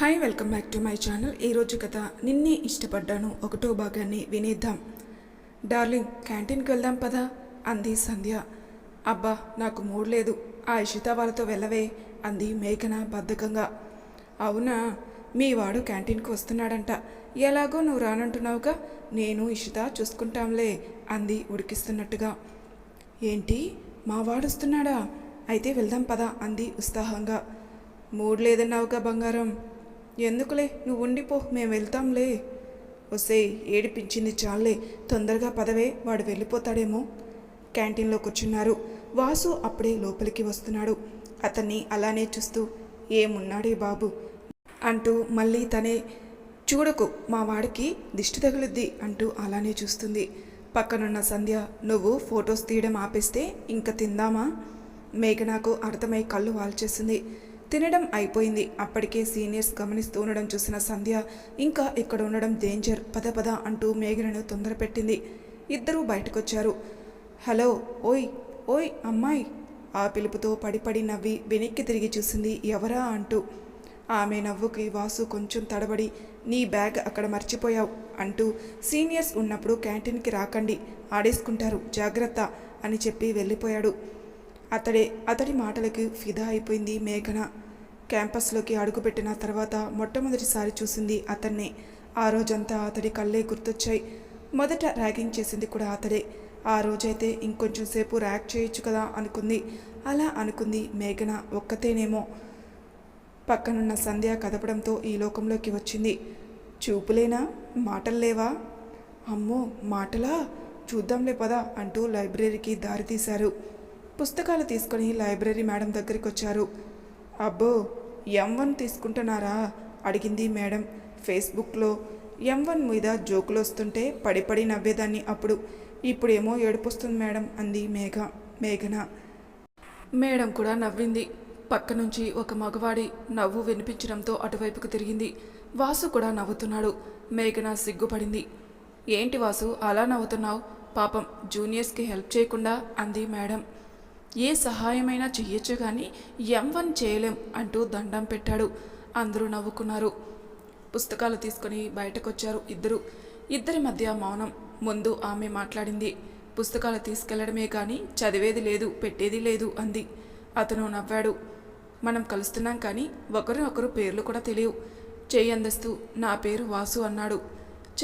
Hi welcome back to my channel ఈరోజు కథ నిన్నే ఇష్టపడ్డాను. ఒకటో భాగాన్ని వినేద్దాం. డార్లింగ్ క్యాంటీన్కి వెళ్దాం పదా? అంది సంధ్య. అబ్బా నాకు మూడ్ లేదు. ఆ ఇషిత వాళ్ళతో వెళ్ళవే అంది మేఘన బద్ధకంగా. అవునా? మీ వాడు క్యాంటీన్కి వస్తున్నాడంట. ఎలాగో నువ్వు రానంటున్నావుగా? నేను ఇషిత చూసుకుంటాంలే అంది ఉడికిస్తున్నట్టుగా. ఏంటి? మా వాడు వస్తున్నాడా? అయితే వెళ్దాం పదా? అంది ఉత్సాహంగా. మూడ్ లేదన్నావుగా బంగారం. ఎందుకులే? నువ్వు ఉండిపో మేము వెళ్తాంలే. వస్తే ఏడిపించింది చాలే. తొందరగా పదవే వాడు వెళ్ళిపోతాడేమో. క్యాంటీన్లో కూర్చున్నారు. వాసు అప్పుడే లోపలికి వస్తున్నాడు. అతన్ని అలానే చూస్తూ ఏమున్నాడే బాబు? అంటూ మళ్ళీ తనే చూడకు మా వాడికి దిష్టి తగులుద్ది అంటూ అలానే చూస్తుంది. పక్కనున్న సంధ్య నువ్వు ఫొటోస్ తీయడం ఆపేస్తే ఇంక తిందామా? మేఘనాకు అర్థమై కళ్ళు వాల్చేసింది. తినడం అయిపోయింది. అప్పటికే సీనియర్స్ గమనిస్తూ ఉండడం చూసిన సంధ్య ఇంకా ఇక్కడ ఉండడం డేంజర్ పద పద అంటూ మేఘనను తొందరపెట్టింది. ఇద్దరూ బయటకొచ్చారు. హలో ఓయ్ ఓయ్ అమ్మాయి! ఆ పిలుపుతో పడిపడి నవ్వి వెనక్కి తిరిగి చూసింది ఎవరా అంటూ. ఆమె నవ్వుకి వాసు కొంచెం తడబడి నీ బ్యాగ్ అక్కడ మర్చిపోయావు అంటూ సీనియర్స్ ఉన్నప్పుడు క్యాంటీన్కి రాకండి ఆడేసుకుంటారు జాగ్రత్త అని చెప్పి వెళ్ళిపోయాడు. అతడే అతడి మాటలకి ఫిదా అయిపోయింది మేఘన. క్యాంపస్లోకి అడుగుపెట్టిన తర్వాత మొట్టమొదటిసారి చూసింది అతన్నే. ఆ రోజంతా అతడి కళ్ళే గుర్తొచ్చాయి. మొదట ర్యాగింగ్ చేసింది కూడా అతడే. ఆ రోజైతే ఇంకొంచెం సేపు ర్యాక్ చేయొచ్చు కదా అనుకుంది. అలా అనుకుంది మేఘన ఒక్కతేనేమో. పక్కనున్న సంధ్య కదపడంతో ఈ లోకంలోకి వచ్చింది. చూపులేనా? మాటలు లేవా అమ్మో మాటలా? చూద్దాంలే పదా అంటూ లైబ్రరీకి దారితీశారు. పుస్తకాలు తీసుకొని లైబ్రరీ మేడం దగ్గరికి వచ్చారు అబ్బో ఎం వన్ తీసుకుంటున్నారా? అడిగింది మేడం. ఫేస్బుక్లో ఎం వన్ మీద జోకులు వస్తుంటే పడిపడి నవ్వేదాన్ని అప్పుడు. ఇప్పుడేమో ఏడుపుస్తుంది మేడం అంది మేఘ మేఘన. మేడం కూడా నవ్వింది. పక్క నుంచి ఒక మగవాడి నవ్వు వినిపించడంతో అటువైపుకు తిరిగింది. వాసు కూడా నవ్వుతున్నాడు. మేఘన సిగ్గుపడింది. ఏంటి వాసు అలా నవ్వుతున్నావు? పాపం జూనియర్స్కి హెల్ప్ చేయకుండా అంది మేడం. ఏ సహాయమైనా చెయ్యొచ్చు కానీ ఎం వన్ చేయలేం అంటూ దండం పెట్టాడు. అందరూ నవ్వుకున్నారు. పుస్తకాలు తీసుకొని బయటకొచ్చారు ఇద్దరు. ఇద్దరి మధ్య మౌనం. ముందు ఆమె మాట్లాడింది. పుస్తకాలు తీసుకెళ్ళడమే కానీ చదివేది లేదు పెట్టేది లేదు అంది. అతను నవ్వాడు. మనం కలుస్తున్నాం కానీ ఒకరినొకరు పేర్లు కూడా తెలియవు. చేయి అందిస్తూ నా పేరు వాసు అన్నాడు.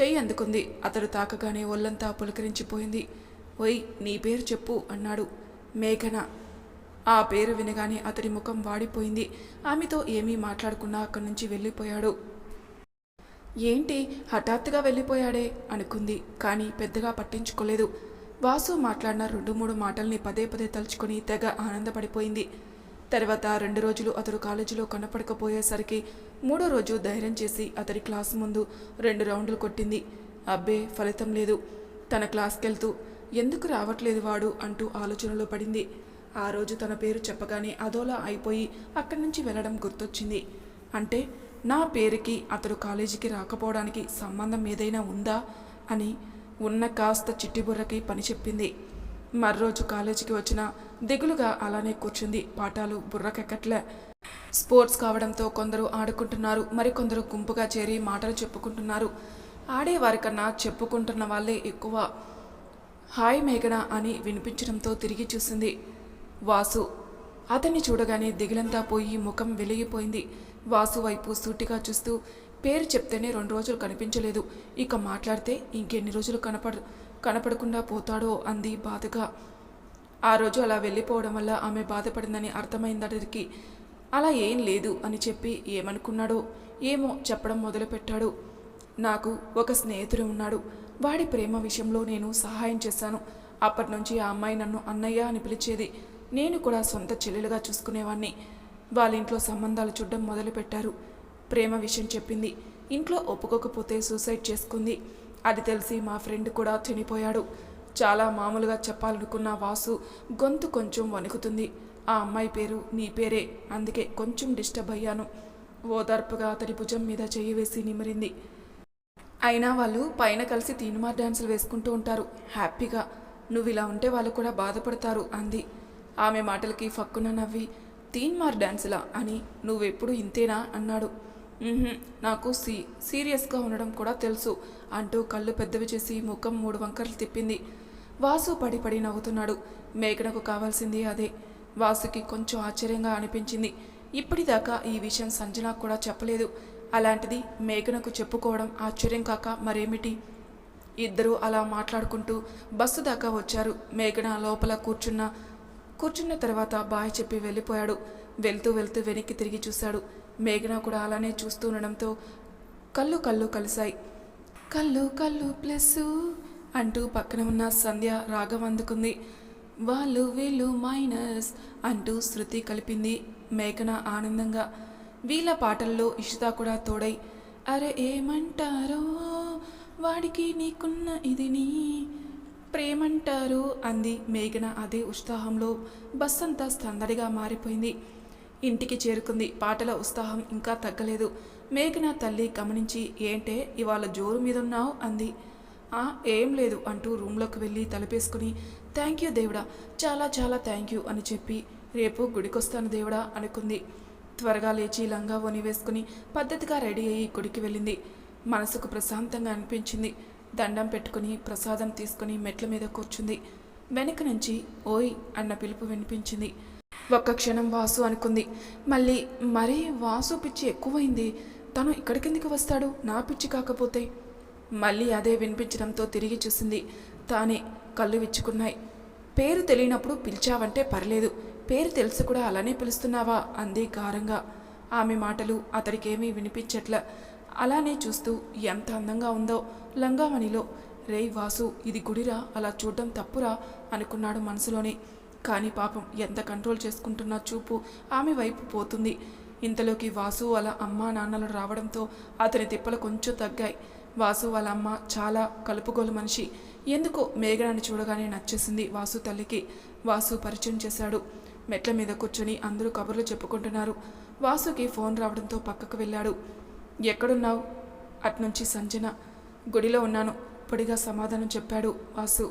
చేయి అందుకుంది. అతడు తాకగానే ఒళ్ళంతా పులకరించిపోయింది. ఓయ్ నీ పేరు చెప్పు అన్నాడు. మేఘన. ఆ పేరు వినగానే అతడి ముఖం వాడిపోయింది. ఆమెతో ఏమీ మాట్లాడకుండా అక్కడి నుంచి వెళ్ళిపోయాడు. ఏంటి హఠాత్తుగా వెళ్ళిపోయాడే? అనుకుంది కానీ పెద్దగా పట్టించుకోలేదు. వాసు మాట్లాడిన రెండు మూడు మాటల్ని పదే పదే తలుచుకుని తెగ ఆనందపడిపోయింది. తర్వాత రెండు రోజులు అతడు కాలేజీలో కనపడకపోయేసరికి మూడో రోజు ధైర్యం చేసి అతడి క్లాస్ ముందు రెండు రౌండ్లు కొట్టింది. అబ్బే ఫలితం లేదు. తన క్లాస్కెళ్తూ ఎందుకు రావట్లేదు వాడు అంటూ ఆలోచనలో పడింది. ఆ రోజు తన పేరు చెప్పగానే అదోలా అయిపోయి అక్కడి నుంచి వెళ్ళడం గుర్తొచ్చింది. అంటే నా పేరుకి అతడు కాలేజీకి రాకపోవడానికి సంబంధం ఏదైనా ఉందా? అని ఉన్న కాస్త చిట్టిబుర్రకి పని చెప్పింది. మర్రోజు కాలేజీకి వచ్చిన దిగులుగా అలానే కూర్చుంది. పాఠాలు బుర్రకెక్కట్లే. స్పోర్ట్స్ కావడంతో కొందరు ఆడుకుంటున్నారు. మరికొందరు గుంపుగా చేరి మాటలు చెప్పుకుంటున్నారు. ఆడేవారికన్నా చెప్పుకుంటున్న వాళ్ళే ఎక్కువ. హాయ్ మేఘన అని వినిపించడంతో తిరిగి చూసింది వాసు. అతన్ని చూడగానే దిగులంతా పోయి ముఖం వెలిగిపోయింది. వాసు వైపు సూటిగా చూస్తూ పేరు చెప్తేనే రెండు రోజులు కనిపించలేదు. ఇక మాట్లాడితే ఇంకెన్ని రోజులు కనపడ కనపడకుండా పోతాడో అంది బాధగా. ఆ రోజు అలా వెళ్ళిపోవడం వల్ల ఆమె బాధపడిందని అర్థమైందటికి అలా ఏం లేదు అని చెప్పి ఏమనుకున్నాడో ఏమో చెప్పడం మొదలుపెట్టాడు. నాకు ఒక స్నేహితుడు ఉన్నాడు. వాడి ప్రేమ విషయంలో నేను సహాయం చేశాను. అప్పటి నుంచి ఆ అమ్మాయి నన్ను అన్నయ్య అని పిలిచేది. నేను కూడా సొంత చెల్లెలుగా చూసుకునేవాణ్ణి. వాళ్ళ ఇంట్లో సంబంధాలు చూడడం మొదలుపెట్టారు. ప్రేమ విషయం చెప్పింది. ఇంట్లో ఒప్పుకోకపోతే సూసైడ్ చేసుకుంది. అది తెలిసి మా ఫ్రెండ్ కూడా చనిపోయాడు చాలా మామూలుగా చెప్పాలనుకున్న వాసు గొంతు కొంచెం వణుకుతుంది. ఆ అమ్మాయి పేరు నీ పేరే. అందుకే కొంచెం డిస్టర్బ్ అయ్యాను. ఓదార్పుగా అతడి భుజం మీద చెయ్యి వేసి నిమిరింది. అయినా వాళ్ళు పైన కలిసి తీనుమార్ డ్యాన్సులు వేసుకుంటూ ఉంటారు. హ్యాపీగా. నువ్వు ఇలా ఉంటే వాళ్ళు కూడా బాధపడతారు అంది. ఆమె మాటలకి ఫక్కున నవ్వి తీన్మార్ డ్యాన్సులా అని నువ్వెప్పుడు ఇంతేనా? అన్నాడు. నాకు సీ సీరియస్గా ఉండడం కూడా తెలుసు అంటూ కళ్ళు పెద్దవి చేసి ముఖం మూడు వంకరలు తిప్పింది. వాసు పడి పడి నవ్వుతున్నాడు. మేఘనకు కావాల్సింది అదే. వాసుకి కొంచెం ఆశ్చర్యంగా అనిపించింది. ఇప్పటిదాకా ఈ విషయం సంజన కూడా చెప్పలేదు. అలాంటిది మేఘనకు చెప్పుకోవడం ఆశ్చర్యం కాక మరేమిటి? ఇద్దరూ అలా మాట్లాడుకుంటూ బస్సు దాకా వచ్చారు. మేఘన లోపల కూర్చున్న కూర్చున్న తర్వాత బాయ్ చెప్పి వెళ్ళిపోయాడు. వెళ్తూ వెళ్తూ వెనక్కి తిరిగి చూశాడు. మేఘన కూడా అలానే చూస్తూ ఉండడంతో కళ్ళు కళ్ళు కలిశాయి. కళ్ళు కళ్ళు ప్లస్ అంటూ పక్కన ఉన్న సంధ్య రాగం అందుకుంది. వాళ్ళు వీళ్ళు మైనస్ అంటూ శృతి కలిపింది. మేఘన ఆనందంగా వీళ్ళ పాటల్లో ఇషిత కూడా తోడై అరే ఏమంటారో? వాడికి నీకున్న ఇది నీ ప్రేమంటారు? అంది మేఘన అదే ఉత్సాహంలో. బస్ అంతా సందడిగా మారిపోయింది. ఇంటికి చేరుకుంది. పాటల ఉత్సాహం ఇంకా తగ్గలేదు. మేఘన తల్లి గమనించి ఏంటే ఇవాళ జోరు మీదున్నావు? అంది. "ఆ, ఏం లేదు అంటూ రూమ్లోకి వెళ్ళి తలపేసుకుని థ్యాంక్ యూ దేవుడా చాలా చాలా థ్యాంక్ యూ అని చెప్పి రేపు గుడికొస్తాను దేవుడా అనుకుంది. త్వరగా లేచి లంగా ఓని వేసుకుని పద్ధతిగా రెడీ అయ్యి గుడికి వెళ్ళింది. మనసుకు ప్రశాంతంగా అనిపించింది. దండం పెట్టుకుని ప్రసాదం తీసుకుని మెట్ల మీద కూర్చుంది. వెనక నుంచి ఓయ్ అన్న పిలుపు వినిపించింది. ఒక్క క్షణం వాసు అనుకుంది. మళ్ళీ మరీ వాసు పిచ్చి ఎక్కువైంది. తను ఇక్కడికెందుకు వస్తాడు? నా పిచ్చి కాకపోతే? మళ్ళీ అదే వినిపించడంతో తిరిగి చూసింది. తానే కళ్ళు విచ్చుకున్నాయి. పేరు తెలియనప్పుడు పిలిచావంటే పర్లేదు. పేరు తెలిసి కూడా అలానే పిలుస్తున్నావా? అంది గారంగా. ఆమె మాటలు అతడికేమీ వినిపించట్ల. అలానే చూస్తూ ఎంత అందంగా ఉందో లంగామణిలో రేయ్ వాసు ఇది గుడిరా? అలా చూడడం తప్పురా? అనుకున్నాడు మనసులోనే. కానీ పాపం ఎంత కంట్రోల్ చేసుకుంటున్నా చూపు ఆమె వైపు పోతుంది. ఇంతలోకి వాసు వాళ్ళ అమ్మ నాన్నలు రావడంతో అతని తిప్పలు కొంచెం తగ్గాయి. వాసు వాళ్ళ అమ్మ చాలా కలుపుగోలు మనిషి. ఎందుకో మేఘనాన్ని చూడగానే నచ్చేసింది వాసు తల్లికి. వాసు పరిచయం చేశాడు. మెట్ల మీద కూర్చొని అందరూ కబుర్లు చెప్పుకుంటున్నారు. వాసుకి ఫోన్ రావడంతో పక్కకు వెళ్ళాడు. ఎక్కడున్నావు? అట్నుంచి సంజన. గుడిలో ఉన్నాను పొడిగా సమాధానం చెప్పాడు వాసు.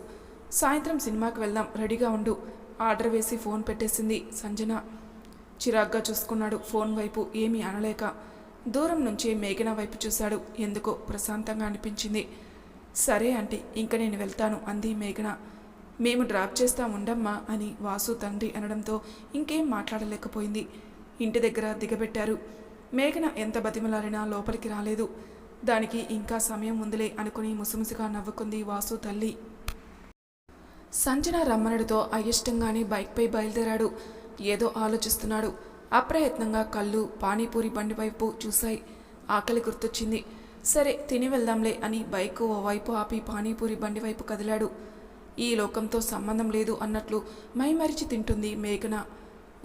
సాయంత్రం సినిమాకి వెళ్దాం రెడీగా ఉండు. ఆర్డర్ వేసి ఫోన్ పెట్టేసింది సంజన. చిరాగ్గా చూసుకున్నాడు ఫోన్ వైపు ఏమీ అనలేక. దూరం నుంచి మేఘన వైపు చూశాడు. ఎందుకో ప్రశాంతంగా అనిపించింది. సరే ఆంటీ ఇంక నేను వెళ్తాను అంది మేఘన. మేము డ్రాప్ చేస్తా ఉండమ్మా అని వాసు తండ్రి అనడంతో ఇంకేం మాట్లాడలేకపోయింది. ఇంటి దగ్గర దిగబెట్టారు. మేఘన ఎంత బతిమలాడినా లోపలికి రాలేదు. దానికి ఇంకా సమయం ఉందిలే అనుకుని ముసిముసిగా నవ్వుకుంది వాసు తల్లి. సంజన రమ్మనుడితో అయిష్టంగానే బైక్పై బయలుదేరాడు. ఏదో ఆలోచిస్తున్నాడు. అప్రయత్నంగా కళ్ళు పానీపూరి బండి వైపు చూశాయి. ఆకలి గుర్తొచ్చింది. సరే తిని వెళ్దాంలే అని బైక్ ఓ వైపు ఆపి పానీపూరి బండి వైపు కదిలాడు. ఈ లోకంతో సంబంధం లేదు అన్నట్లు మైమరిచి తింటుంది మేఘన.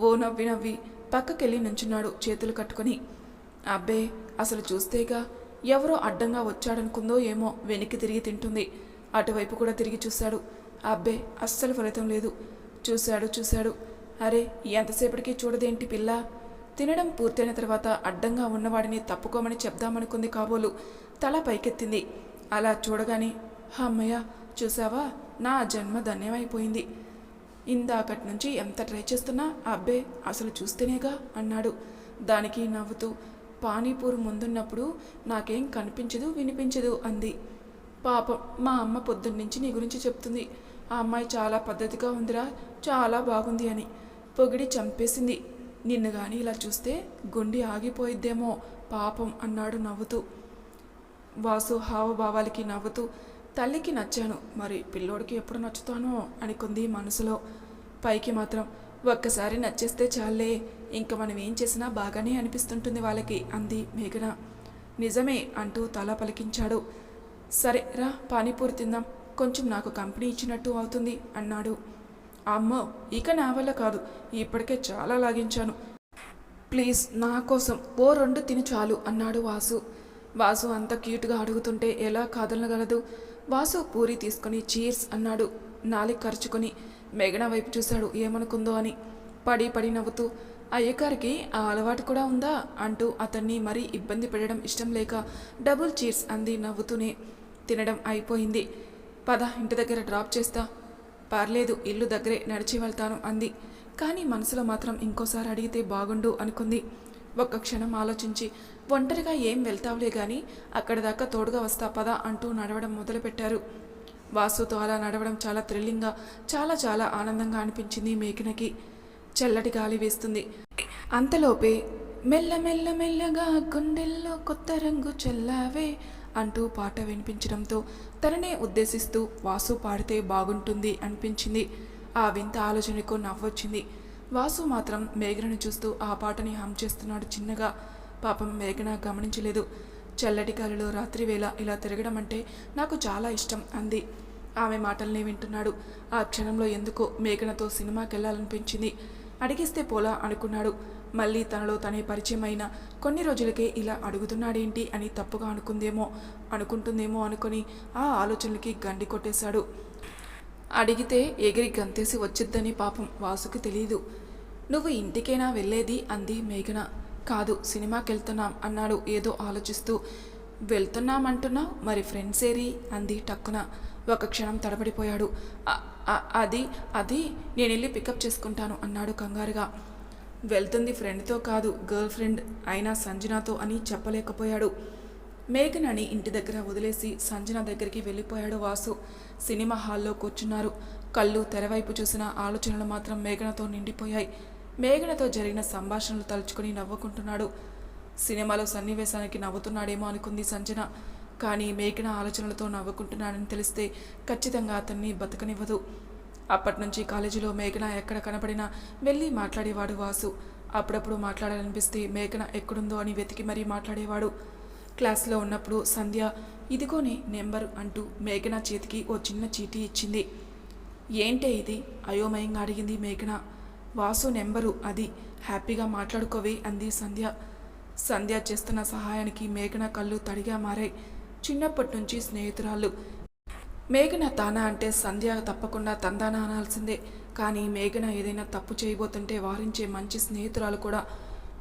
ఓ నవ్వి నవ్వి పక్కకెళ్ళి నుంచున్నాడు చేతులు కట్టుకొని. అబ్బే అసలు చూస్తేగా ఎవరో అడ్డంగా వచ్చాడనుకుందో ఏమో వెనక్కి తిరిగి తింటుంది. అటువైపు కూడా తిరిగి చూశాడు. అబ్బే అస్సలు ఫలితం లేదు. చూశాడు చూశాడు. అరే ఎంతసేపటికి చూడదేంటి పిల్ల? తినడం పూర్తయిన తర్వాత అడ్డంగా ఉన్నవాడిని తప్పుకోమని చెప్దామనుకుంది కాబోలు. తల పైకెత్తింది. అలా చూడగానే హమ్మయ్య చూసావా? నా జన్మ ధన్యమైపోయింది. ఇందాకటి నుంచి ఎంత ట్రై చేస్తున్నా అబ్బే అసలు చూస్తేనేగా అన్నాడు. దానికి నవ్వుతూ పానీపూరి ముందున్నప్పుడు నాకేం కనిపించదు వినిపించదు అంది. పాపం మా అమ్మ పొద్దున్నుంచి నీ గురించి చెప్తుంది. ఆ అమ్మాయి చాలా పద్ధతిగా ఉందిరా చాలా బాగుంది అని. పొగిడి చంపేసింది. నిన్ను కానీ ఇలా చూస్తే గుండె ఆగిపోయిద్దేమో పాపం అన్నాడు నవ్వుతూ. వాసు హావభావాలకి నవ్వుతూ తల్లికి నచ్చాను. మరి పిల్లోడికి ఎప్పుడు నచ్చుతానో అనుకుంది మనసులో. పైకి మాత్రం ఒక్కసారి నచ్చేస్తే చాలే ఇంక మనం ఏం చేసినా బాగానే అనిపిస్తుంటుంది వాళ్ళకి అంది మేఘన. నిజమే అంటూ తల పలికించాడు. సరే రా పానీపూరి తిందాం కొంచెం నాకు కంపెనీ ఇచ్చినట్టు అవుతుంది అన్నాడు. అమ్మో ఇక నా వల్ల కాదు ఇప్పటికే చాలా లాగించాను. ప్లీజ్ నా కోసం ఓ రెండు తిని చాలు అన్నాడు వాసు. వాసు అంత క్యూట్గా అడుగుతుంటే ఎలా కాదనగలదు? వాసు పూరి తీసుకొని చీర్స్ అన్నాడు. నాలిక ఖర్చుకొని మేఘన వైపు చూశాడు. ఏమనుకుందో అని పడి పడి నవ్వుతూ అయ్యగారికి ఆ అలవాటు కూడా ఉందా? అంటూ అతన్ని మరీ ఇబ్బంది పెట్టడం ఇష్టం లేక డబుల్ చీర్స్ అంది నవ్వుతూనే. తినడం అయిపోయింది. పద ఇంటి దగ్గర డ్రాప్ చేస్తా. పర్లేదు ఇల్లు దగ్గరే నడిచి వెళ్తాను అంది. కానీ మనసులో మాత్రం ఇంకోసారి అడిగితే బాగుండు అనుకుంది. ఒక్క క్షణం ఆలోచించి ఒంటరిగా ఏం వెళ్తావులే గాని అక్కడి దాకా తోడుగా వస్తా పదా అంటూ నడవడం మొదలుపెట్టారు. వాసుతో అలా నడవడం చాలా థ్రిల్లింగ్గా చాలా చాలా ఆనందంగా అనిపించింది మేకినకి చల్లటి గాలి వేస్తుంది. అంతలోపే మెల్ల మెల్ల మెల్లగా గుండెల్లో కొత్త రంగు చల్లావే అంటూ పాట వినిపించడంతో తననే ఉద్దేశిస్తూ వాసు పాడితే బాగుంటుంది అనిపించింది. ఆ వింత ఆలోచనకు నవ్వొచ్చింది. వాసు మాత్రం మేఘనని చూస్తూ ఆ పాటని హమ్ చేస్తున్నాడు చిన్నగా. పాపం మేఘన గమనించలేదు. చల్లటి గాలిలో రాత్రివేళ ఇలా తిరగడం అంటే నాకు చాలా ఇష్టం అంది. ఆమె మాటల్ని వింటున్నాడు. ఆ క్షణంలో ఎందుకో మేఘనతో సినిమాకి వెళ్ళాలనిపించింది అడిగిస్తే పోలా అనుకున్నాడు. మళ్ళీ తనలో తనే పరిచయం అయిన కొన్ని రోజులకే ఇలా అడుగుతున్నాడేంటి అని తప్పుగా అనుకుందేమో అనుకుంటుందేమో అనుకొని ఆ ఆలోచనలకి గండి కొట్టేశాడు. అడిగితే ఎగిరి గంతేసి వచ్చిద్దని పాపం వాసుకి తెలియదు నువ్వు ఇంటికైనా వెళ్ళేది అంది మేఘన. కాదు సినిమాకి వెళ్తున్నాం అన్నాడు ఏదో ఆలోచిస్తూ. వెళ్తున్నామంటున్నావు? మరి ఫ్రెండ్స్ ఏరి? అంది టక్కున. ఒక క్షణం తడబడిపోయాడు. అది అది నేను వెళ్ళి పికప్ చేసుకుంటాను అన్నాడు కంగారుగా. వెళ్తుంది ఫ్రెండ్తో కాదు గర్ల్ ఫ్రెండ్ అయినా సంజనాతో అని చెప్పలేకపోయాడు. మేఘనని ఇంటి దగ్గర వదిలేసి సంజన దగ్గరికి వెళ్ళిపోయాడు వాసు. సినిమా హాల్లో కూర్చున్నారు. కళ్ళు తెరవైపు చూసిన ఆలోచనలు మాత్రం మేఘనతో నిండిపోయాయి. మేఘనతో జరిగిన సంభాషణలు తలుచుకుని నవ్వుకుంటున్నాడు. సినిమాలో సన్నివేశానికి నవ్వుతున్నాడేమో అనుకుంది సంజన. కానీ మేఘన ఆలోచనలతో నవ్వుకుంటున్నాడని తెలిస్తే ఖచ్చితంగా అతన్ని బతకనివ్వదు. అప్పటి నుంచి కాలేజీలో మేఘన ఎక్కడ కనపడినా వెళ్ళి మాట్లాడేవాడు వాసు. అప్పుడప్పుడు మాట్లాడాలనిపిస్తే మేఘన ఎక్కడుందో అని వెతికి మరీ మాట్లాడేవాడు. క్లాస్లో ఉన్నప్పుడు సంధ్య ఇదిగోనే నెంబర్ అంటూ మేఘన చేతికి ఓ చిన్న చీటీ ఇచ్చింది. ఏంటే ఇది? అయోమయంగా అడిగింది మేఘన. వాసు నెంబరు అది. హ్యాపీగా మాట్లాడుకోవే అంది సంధ్య. సంధ్య చేస్తున్న సహాయానికి మేఘన కళ్ళు తడిగా మారాయి. చిన్నప్పటి నుంచి స్నేహితురాళ్ళు మేఘన తానా అంటే సంధ్య తప్పకుండా తందానా అనాల్సిందే. కానీ మేఘన ఏదైనా తప్పు చేయబోతుంటే వారించే మంచి స్నేహితురాలు కూడా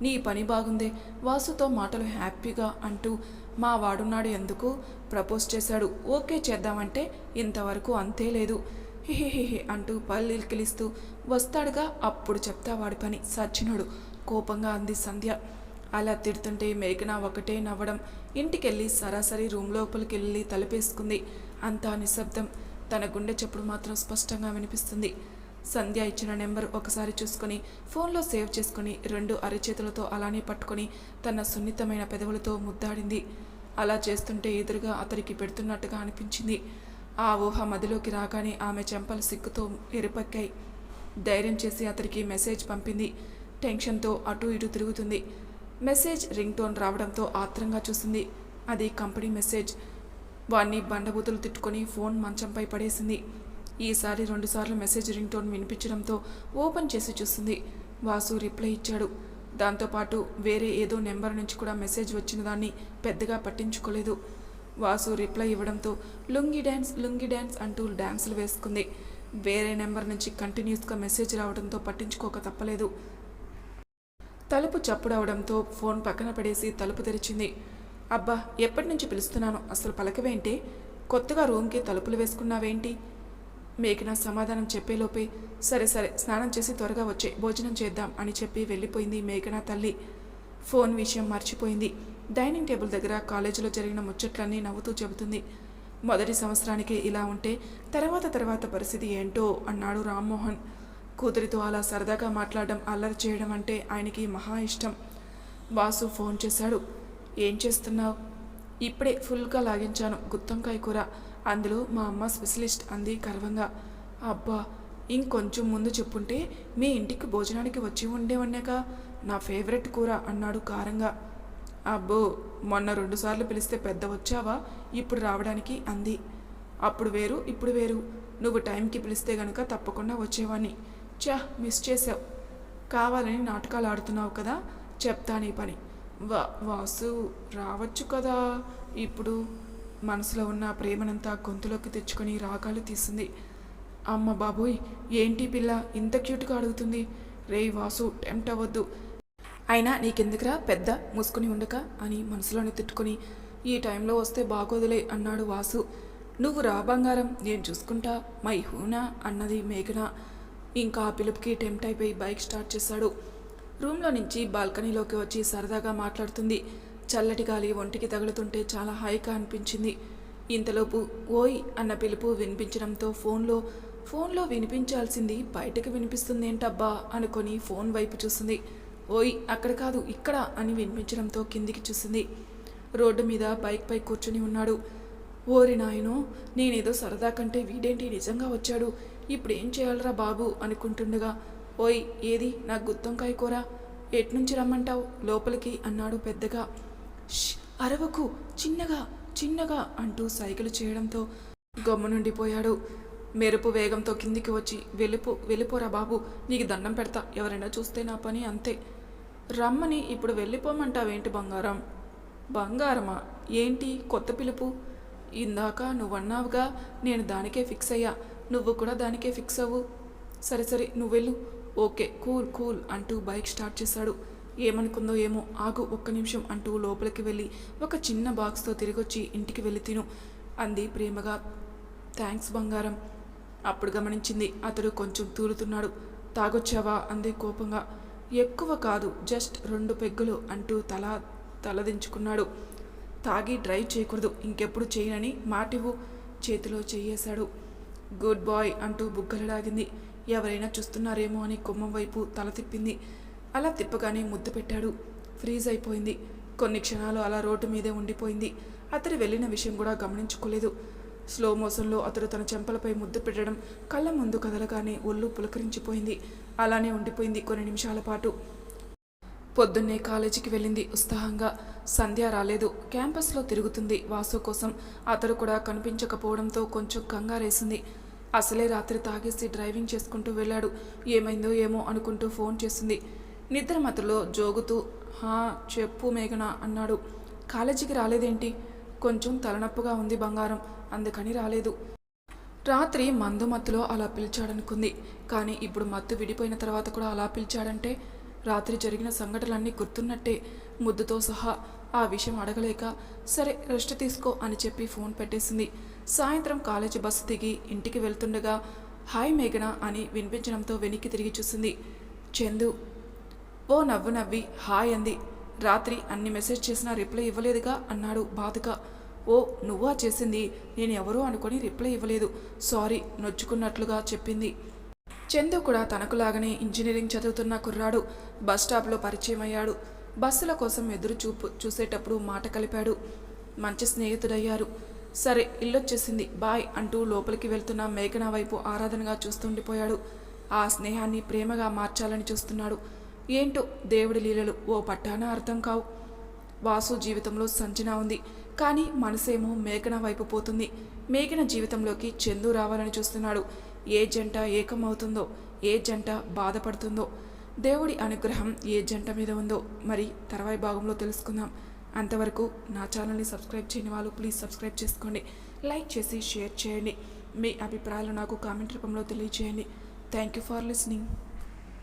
నీ పని బాగుందే. వాసుతో మాటలు హ్యాపీగా అంటూ మా వాడున్నాడు ఎందుకు? ప్రపోజ్ చేశాడు. ఓకే చేద్దామంటే ఇంతవరకు అంతే లేదు. హిహిహిహి అంటూ పల్లికిలిస్తూ వస్తాడుగా. అప్పుడు చెప్తా వాడి పని. సచ్చినోడు కోపంగా అంది సంధ్య. అలా తిడుతుంటే మేఘన ఒకటే నవ్వడం. ఇంటికెళ్ళి సరాసరి రూమ్ లోపలికి వెళ్ళి తలపేసుకుంది. అంతా నిశ్శబ్దం. తన గుండె చప్పుడు మాత్రం స్పష్టంగా వినిపిస్తుంది. సంధ్య ఇచ్చిన నెంబర్ ఒకసారి చూసుకొని ఫోన్లో సేవ్ చేసుకుని రెండు అరిచేతులతో అలానే పట్టుకొని తన సున్నితమైన పెదవులతో ముద్దాడింది. అలా చేస్తుంటే ఎదురుగా అతడికి పెడుతున్నట్టుగా అనిపించింది. ఆ ఊహ మదిలోకి రాగానే ఆమె చెంపలు సిగ్గుతో ఎరుపక్కాయి. ధైర్యం చేసి అతడికి మెసేజ్ పంపింది. టెన్షన్తో అటు ఇటు తిరుగుతుంది. మెసేజ్ రింగ్ టోన్ రావడంతో ఆత్రంగా చూసింది. అది కంపెనీ మెసేజ్. వాణ్ణి బండబూతులు తిట్టుకొని ఫోన్ మంచంపై పడేసింది. ఈసారి రెండుసార్లు మెసేజ్ రింగ్ టోన్ వినిపించడంతో ఓపెన్ చేసి చూస్తుంది వాసు రిప్లై ఇచ్చాడు. దాంతోపాటు వేరే ఏదో నెంబర్ నుంచి కూడా మెసేజ్ వచ్చిన దాన్ని పెద్దగా పట్టించుకోలేదు. వాసు రిప్లై ఇవ్వడంతో లుంగి డ్యాన్స్ లుంగి డ్యాన్స్ అంటూ డ్యాన్సులు వేసుకుంది. వేరే నెంబర్ నుంచి కంటిన్యూస్గా మెసేజ్ రావడంతో పట్టించుకోక తప్పలేదు. తలుపు చప్పుడవడంతో ఫోన్ పక్కన పడేసి తలుపు తెరిచింది. అబ్బా ఎప్పటి నుంచి పిలుస్తున్నాను? అసలు పలకవేంటి? కొత్తగా రూమ్కి తలుపులు వేసుకున్నావేంటి? మేఘన సమాధానం చెప్పేలోపే సరే సరే స్నానం చేసి త్వరగా వచ్చే భోజనం చేద్దాం అని చెప్పి వెళ్ళిపోయింది మేఘన తల్లి. ఫోన్ విషయం మర్చిపోయింది. డైనింగ్ టేబుల్ దగ్గర కాలేజీలో జరిగిన ముచ్చట్లన్నీ నవ్వుతూ చెబుతుంది. మొదటి సంవత్సరానికి ఇలా ఉంటే తర్వాత తర్వాత పరిస్థితి ఏంటో అన్నాడు రామ్మోహన్. కూతురితో అలా సరదాగా మాట్లాడడం అల్లరి చేయడం అంటే ఆయనకి మహా ఇష్టం. వాసు ఫోన్ చేశాడు. ఏం చేస్తున్నావు? ఇప్పుడే ఫుల్గా లాగించాను గుత్తొంకాయ కూర. అందులో మా అమ్మ స్పెషలిస్ట్ అంది గర్వంగా. అబ్బా ఇంకొంచెం ముందు చెప్పుంటే మీ ఇంటికి భోజనానికి వచ్చి ఉండేవన్నాక నా ఫేవరెట్ కూర అన్నాడు కారంగా. అబ్బో మొన్న రెండుసార్లు పిలిస్తే పెద్ద వచ్చావా? ఇప్పుడు రావడానికి అంది. అప్పుడు వేరు ఇప్పుడు వేరు. నువ్వు టైంకి పిలిస్తే గనుక తప్పకుండా వచ్చేవాణ్ణి. చా మిస్ చేసావు కావాలని నాటకాలు ఆడుతున్నావు కదా చెప్తా నీ పని. వా వాసు రావచ్చు కదా ఇప్పుడు. మనసులో ఉన్న ప్రేమనంతా గొంతులోకి తెచ్చుకొని రాగాలు తీసింది. అమ్మ బాబోయ్ ఏంటి పిల్ల? ఇంత క్యూట్గా అడుగుతుంది. రేయ్ వాసు టెంప్ట్ అవ్వద్దు. అయినా నీకెందుకురా పెద్ద మూసుకుని ఉండక అని మనసులోనే తిట్టుకొని ఈ టైంలో వస్తే బాగోదులే అన్నాడు వాసు. నువ్వు రా బంగారం నేను చూసుకుంటా. మై హూనా అన్నది మేఘన. ఇంకా ఆ పిలుపుకి టెంప్ట్ అయిపోయి బైక్ స్టార్ట్ చేశాడు. రూమ్లో నుంచి బాల్కనీలోకి వచ్చి సరదాగా మాట్లాడుతుంది. చల్లటి గాలి ఒంటికి తగులుతుంటే చాలా హాయిగా అనిపించింది. ఇంతలోపు ఓయ్ అన్న పిలుపు వినిపించడంతో ఫోన్లో ఫోన్లో వినిపించాల్సింది బయటకు వినిపిస్తుంది ఏంటబ్బా అనుకొని ఫోన్ వైపు చూస్తుంది ఓయ్ అక్కడ కాదు ఇక్కడ అని వినిపించడంతో కిందికి చూసింది. రోడ్డు మీద బైక్పై కూర్చుని ఉన్నాడు. ఓరి నాయనో నేనేదో సరదా కంటే వీడేంటి నిజంగా వచ్చాడు? ఇప్పుడు ఏం చేయాలరా బాబు అనుకుంటుండగా ఓయ్ ఏది నా గుత్తంకాయ కూర? ఎట్నుంచి రమ్మంటావు? లోపలికి అన్నాడు పెద్దగా. అరవకు చిన్నగా చిన్నగా అంటూ సైకిల్ చేయడంతో గమ్మునుండిపోయాడు మెరుపు వేగంతో కిందికి వచ్చి వెళ్ళిపో వెళ్ళిపోరా బాబు నీకు దండం పెడతా ఎవరైనా చూస్తే నా పని అంతే. రమ్మని ఇప్పుడు వెళ్ళిపోమంటావేంటి బంగారం? బంగారమా? ఏంటి? కొత్త పిలుపు? ఇందాక నువ్వన్నావుగా నేను దానికే ఫిక్స్ అయ్యా నువ్వు కూడా దానికే ఫిక్స్ అవ్వు. సరే సరే నువ్వెళ్ళు ఓకే కూల్ కూల్ అంటూ బైక్ స్టార్ట్ చేశాడు. ఏమనుకుందో ఏమో ఆగు ఒక్క నిమిషం అంటూ లోపలికి వెళ్ళి ఒక చిన్న బాక్స్తో తిరిగొచ్చి ఇంటికి వెళ్ళి తిను అంది ప్రేమగా. థ్యాంక్స్ బంగారం అప్పుడు గమనించింది అతడు కొంచెం తూలుతున్నాడు. తాగొచ్చావా? అంది కోపంగా. ఎక్కువ కాదు జస్ట్ రెండు పెగ్గులు అంటూ తల తలదించుకున్నాడు తాగి డ్రైవ్ చేయకూడదు ఇంకెప్పుడు చేయనని మాటివు చేతిలో చేయేశాడు. గుడ్ బాయ్ అంటూ బుగ్గలడాగింది ఎవరైనా చూస్తున్నారేమో అని గుమ్మం వైపు తల తిప్పింది. అలా తిప్పగానే ముద్దు పెట్టాడు. ఫ్రీజ్ అయిపోయింది. కొన్ని క్షణాలు అలా రోడ్డు మీదే ఉండిపోయింది. అతడు వెళ్ళిన విషయం కూడా గమనించుకోలేదు. స్లో మోషన్లో అతడు తన చెంపలపై ముద్దు పెట్టడం కళ్ళ ముందు కదలగానే ఒళ్ళు పులకరించిపోయింది. అలానే ఉండిపోయింది కొన్ని నిమిషాల పాటు. పొద్దున్నే కాలేజీకి వెళ్ళింది ఉత్సాహంగా. సంధ్య రాలేదు. క్యాంపస్లో తిరుగుతుంది వాసు కోసం. అతడు కూడా కనిపించకపోవడంతో కొంచెం కంగారేసింది. అసలే రాత్రి తాగేసి డ్రైవింగ్ చేసుకుంటూ వెళ్ళాడు. ఏమైందో ఏమో అనుకుంటూ ఫోన్ చేసింది. నిద్రమతులో జోగుతూ హా చెప్పు మేఘన అన్నాడు. కాలేజీకి రాలేదేంటి? కొంచెం తలనొప్పుగా ఉంది బంగారం అందుకని రాలేదు. రాత్రి మందు మత్తులో అలా పిలిచాడనుకుంది. కానీ ఇప్పుడు మత్తు విడిపోయిన తర్వాత కూడా అలా పిలిచాడంటే రాత్రి జరిగిన సంఘటనలన్నీ గుర్తున్నట్టే. ముద్దుతో సహా ఆ విషయం అడగలేక సరే రెస్ట్ తీసుకో అని చెప్పి ఫోన్ పెట్టేసింది. సాయంత్రం కాలేజీ బస్సు దిగి ఇంటికి వెళ్తుండగా హాయ్ మేఘన అని వినిపించడంతో వెనక్కి తిరిగి చూసింది. చందు ఓ నవ్వు నవ్వి హాయ్ అంది. రాత్రి అన్ని మెసేజ్ చేసినా రిప్లై ఇవ్వలేదుగా అన్నాడు బాధగా. ఓ నువ్వా చేసింది? నేను ఎవరో అనుకొని రిప్లై ఇవ్వలేదు. సారీ నొచ్చుకున్నట్లుగా చెప్పింది. చందు కూడా తనకులాగానే ఇంజనీరింగ్ చదువుతున్న కుర్రాడు. బస్ స్టాప్లో పరిచయం అయ్యాడు. బస్సుల కోసం ఎదురు చూపు చూసేటప్పుడు మాట కలిపాడు. మంచి స్నేహితుడయ్యారు. సరే ఇల్లొచ్చేసింది. బాయ్ అంటూ లోపలికి వెళ్తున్న మేఘన వైపు ఆరాధనగా చూస్తుండిపోయాడు. ఆ స్నేహాన్ని ప్రేమగా మార్చాలని చూస్తున్నాడు. ఏంటో దేవుడి లీలలు ఓ పట్టాన అర్థం కావు. వాసు జీవితంలో సంజన ఉంది కానీ మనసేమో మేఘన వైపు పోతుంది. మేఘన జీవితంలోకి చందు రావాలని చూస్తున్నాడు. ఏ జంట ఏకమవుతుందో ఏ జంట బాధపడుతుందో. దేవుడి అనుగ్రహం ఏ జంట మీద ఉందో మరి తర్వాయి భాగంలో తెలుసుకుందాం. అంతవరకు నా ఛానల్ని సబ్స్క్రైబ్ చేయని వాళ్ళు ప్లీజ్ సబ్స్క్రైబ్ చేసుకోండి. లైక్ చేసి షేర్ చేయండి. మీ అభిప్రాయాలు నాకు కామెంట్ రూపంలో తెలియజేయండి థ్యాంక్ యూ ఫర్ లిసనింగ్.